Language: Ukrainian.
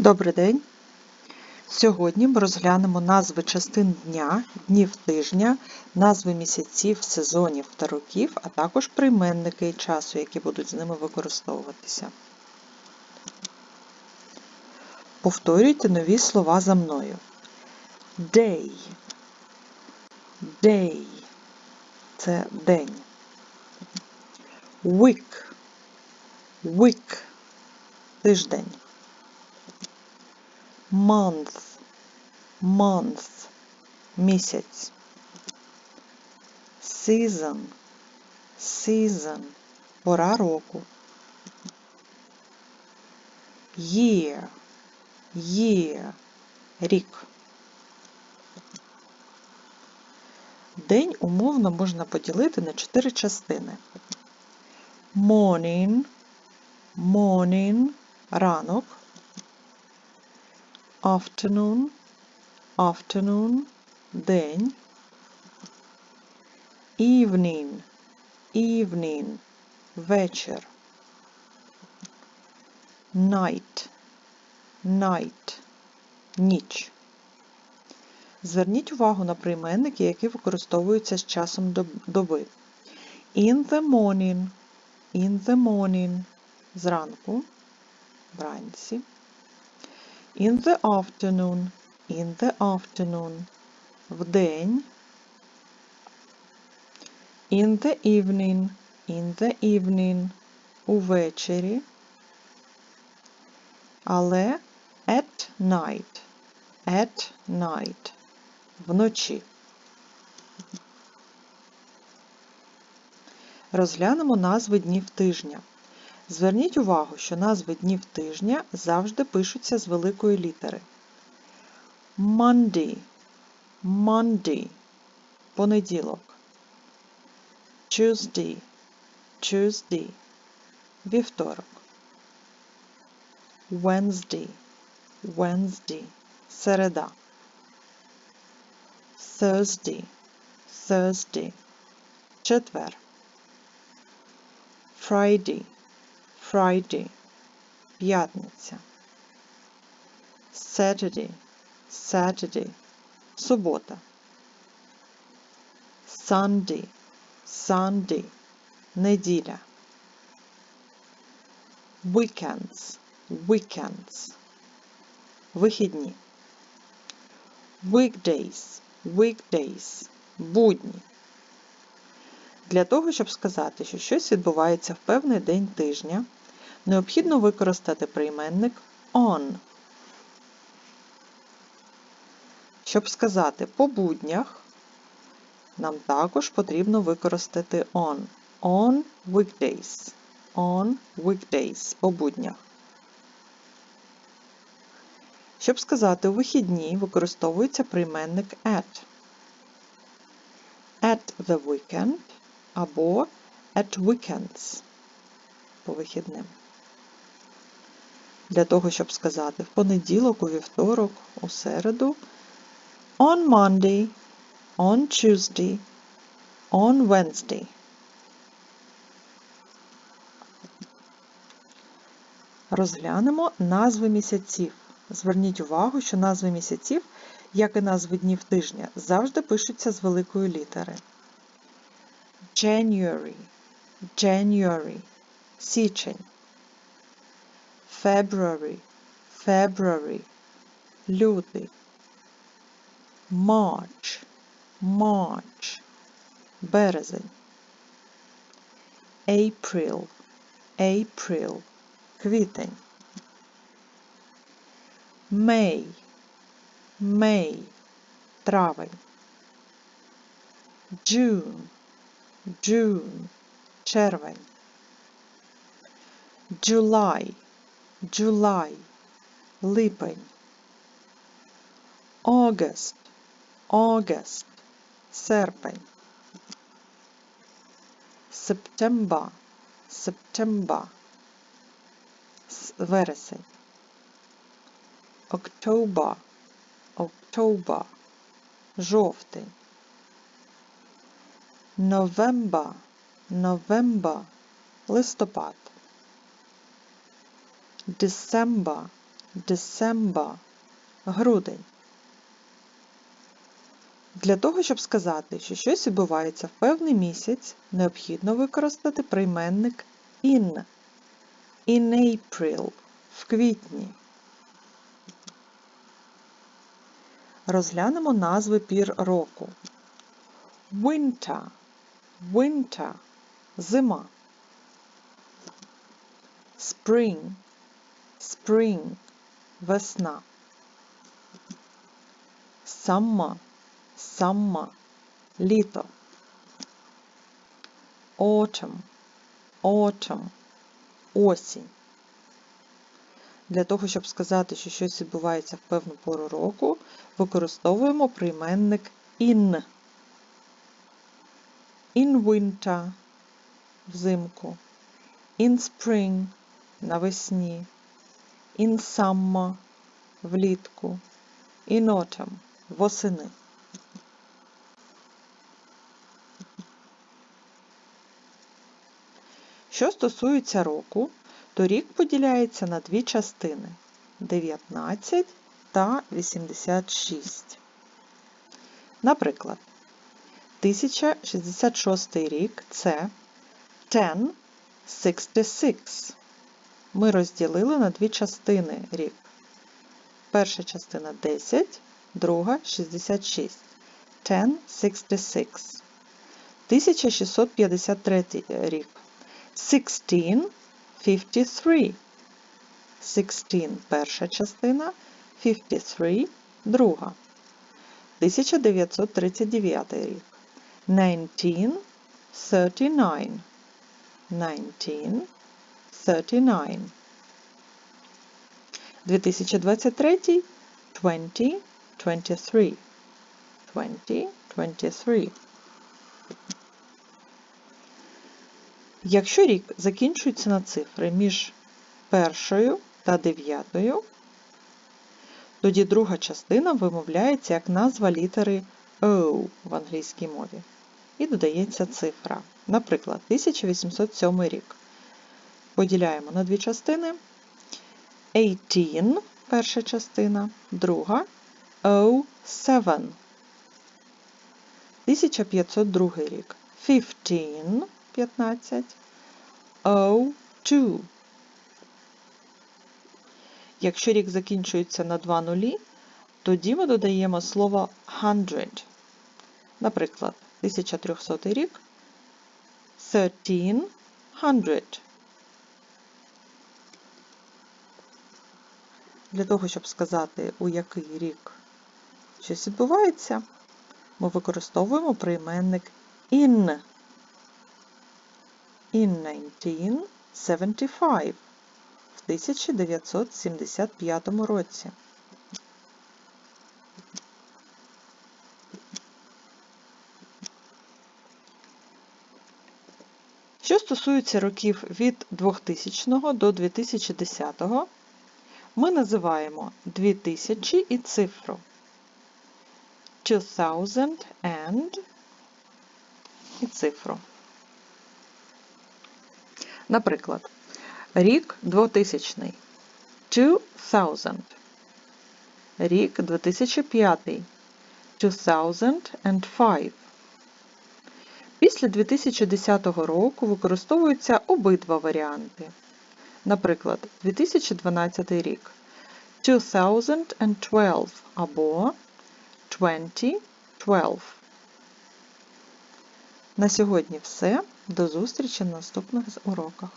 Добрий день! Сьогодні ми розглянемо назви частин дня, днів тижня, назви місяців, сезонів та років, а також прийменники часу, які будуть з ними використовуватися. Повторюйте нові слова за мною. Day. Day. Це день. Week. Week. Тиждень. Month. Month. Місяць. Season. Season. Пора року. Year. Year. Рік. День умовно можна поділити на чотири частини. Morning. Morning. Ранок. Afternoon. Afternoon. День. Evening. Evening. Вечір. Night. Night. Ніч. Зверніть увагу на прийменники, які використовуються з часом доби. In the morning. In the morning. Зранку. Вранці. In the afternoon. In the afternoon. Вдень. In the evening. In the evening. Увечері. Але at night. At night. Вночі. Розглянемо назви днів тижня. Зверніть увагу, що назви днів тижня завжди пишуться з великої літери. Monday, Monday – понеділок. Tuesday, Tuesday – вівторок. Wednesday, Wednesday – середа. Thursday, Thursday – четвер. Friday, Friday – п'ятниця. Saturday, Saturday – субота. Sunday, Sunday – неділя. Weekends, Weekends – вихідні. Weekdays, Weekdays – будні. Для того, щоб сказати, що щось відбувається в певний день тижня, необхідно використати прийменник on. Щоб сказати по буднях, нам також потрібно використати on. On weekdays. On weekdays по буднях. Щоб сказати у вихідні, використовується прийменник at. At the weekend або at weekends по вихідним. Для того, щоб сказати в понеділок, у вівторок, у середу, on Monday, on Tuesday, on Wednesday. Розглянемо назви місяців. Зверніть увагу, що назви місяців, як і назви днів тижня, завжди пишуться з великої літери. January, January, січень. February, February, лютий. March, March, березень. April, April, квітень. May, May, травень. June, June, червень. July, July, липень. August, August, серпень. September, September, вересень. October, October, жовтень. November, November, листопад. December, December – грудень. Для того, щоб сказати, що щось відбувається в певний місяць, необхідно використати прийменник in. In April – в квітні. Розглянемо назви пір року. Winter – winter – зима. Spring – spring – весна. Summer – summer – літо. Autumn – autumn – осінь. Для того, щоб сказати, що щось відбувається в певну пору року, використовуємо прийменник in. In winter – взимку. In spring – навесні. Summer – влітку. Autumn – восени. Що стосується року, то рік поділяється на дві частини 19 та 86. Наприклад, 1066 рік це 1066. Ми розділили на дві частини рік. Перша частина 10, друга 66. 1066. 1653 рік. 1653. 16 перша частина, 53 друга. 1939 рік. 1939. 1939. 2023 2023. 2023. Якщо рік закінчується на цифри між першою та дев'ятою, тоді друга частина вимовляється як назва літери O в англійській мові. І додається цифра. Наприклад, 1807 рік. Поділяємо на дві частини. 18 перша частина, друга 07. 1502 рік. 15 15 02. Якщо рік закінчується на два нулі, тоді ми додаємо слово hundred. Наприклад, 1300 рік 1300. Для того, щоб сказати, у який рік щось відбувається, ми використовуємо прийменник in. In 1975 в 1975 році. Що стосується років від 2000 до 2010, ми називаємо 2000 і цифру 2000 and і цифру. Наприклад, рік 2000. 2000. Рік 2005. 2005. Після 2010 року використовуються обидва варіанти. Наприклад, 2012 рік 2012 або 2012. На сьогодні все. До зустрічі на наступних уроках.